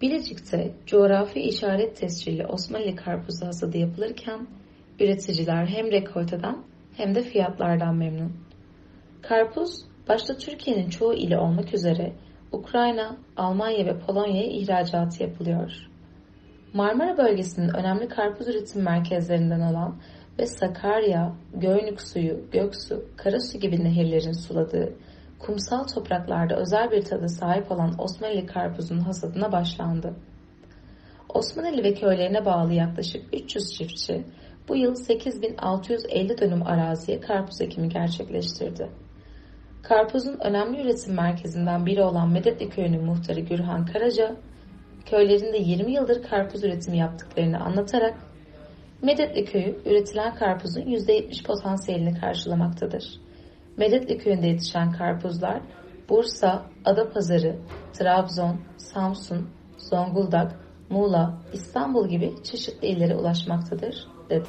Bilecik'te coğrafi işaret tescilli Osmanlı karpuzu hasadı yapılırken üreticiler hem rekolteden hem de fiyatlardan memnun. Karpuz başta Türkiye'nin çoğu ili olmak üzere Ukrayna, Almanya ve Polonya'ya ihracatı yapılıyor. Marmara bölgesinin önemli karpuz üretim merkezlerinden olan ve Sakarya, Göynük suyu, Göksu, Karasu gibi nehirlerin suladığı kumsal topraklarda özel bir tadı sahip olan Osmanlı karpuzun hasadına başlandı. Osmanlı ve köylerine bağlı yaklaşık 300 çiftçi bu yıl 8650 dönüm araziye karpuz ekimi gerçekleştirdi. Karpuzun önemli üretim merkezinden biri olan Medetli Köyü'nün muhtarı Gürhan Karaca, köylerinde 20 yıldır karpuz üretimi yaptıklarını anlatarak Medetli Köyü üretilen karpuzun %70 potansiyelini karşılamaktadır. Medetli Köyü'nde yetişen karpuzlar Bursa, Adapazarı, Trabzon, Samsun, Zonguldak, Muğla, İstanbul gibi çeşitli illere ulaşmaktadır, dedi.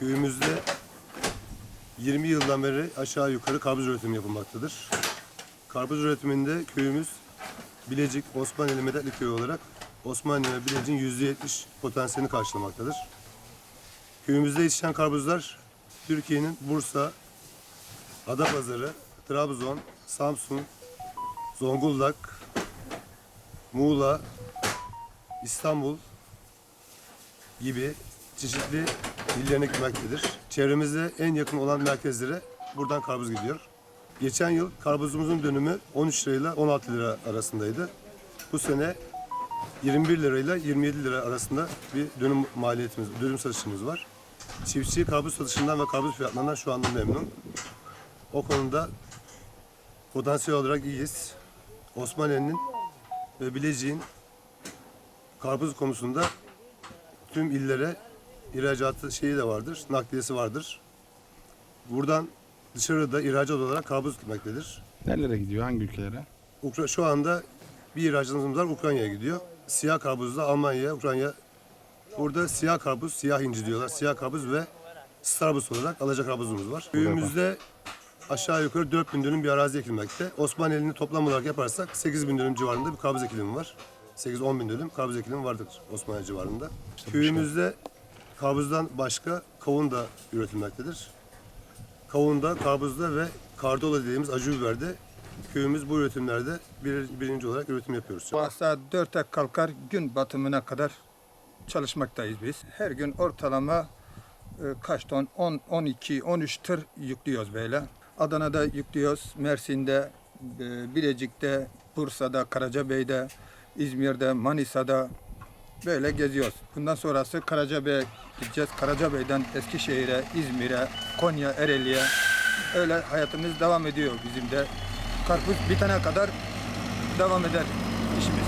Köyümüzde 20 yıldan beri aşağı yukarı karpuz üretimi yapılmaktadır. Karpuz üretiminde köyümüz Bilecik Osmanlı Medetli Köyü olarak Osmanlı ve Bilecik'in %70 potansiyelini karşılamaktadır. Köyümüzde yetişen karpuzlar Türkiye'nin Bursa, Adapazarı, Trabzon, Samsun, Zonguldak, Muğla, İstanbul gibi çeşitli illerine gitmektedir. Çevremizde en yakın olan merkezlere buradan karpuz gidiyor. Geçen yıl karpuzumuzun dönümü 13 lirayla 16 lira arasındaydı. Bu sene 21 lirayla 27 lira arasında bir dönüm maliyetimiz, dönüm satışımız var. Çiftçi karpuz satışından ve karpuz fiyatlarından şu anda memnun. O konuda potansiyel olarak iyiyiz. Osmaniye'nin ve Bilecik'in karpuz konusunda tüm illere ihracatı şeyi de vardır, nakliyesi vardır. Buradan dışarıda ihracat olarak karpuz gitmektedir. Nerelere gidiyor? Hangi ülkelere? Ukra şu anda bir ihracatımız var Ukrayna'ya gidiyor. Siyah karpuz da Almanya, Ukrayna. Burada siyah karpuz, siyah inci diyorlar. Siyah karpuz ve Starbucks olarak alacak karpuzumuz var. Köyümüzde aşağı yukarı 4000 dönüm bir arazi ekilmekte. Osmanlı'nın toplam olarak yaparsak 8000 dönüm civarında bir karpuz ekilimi var. 8-10 bin dönüm karpuz ekilimi vardır Osmanlı civarında. Köyümüzde karpuzdan başka kavun da üretilmektedir. Kavunda, karpuzda ve kardola dediğimiz acı biberde köyümüz bu üretimlerde bir, birinci olarak üretim yapıyoruz. Saat 4'te kalkar gün batımına kadar çalışmaktayız biz. Her gün ortalama e, kaç ton? 10, 12, 13 tır yüklüyoruz böyle. Adana'da yüklüyoruz, Mersin'de, e, Bilecik'te, Bursa'da, Karacabey'de, İzmir'de, Manisa'da böyle geziyoruz. Bundan sonrası Karacabey'e gideceğiz. Karacabey'den Eskişehir'e, İzmir'e, Konya, Ereğli'ye öyle hayatımız devam ediyor bizim de. Karpuz bitene kadar devam eder işimiz.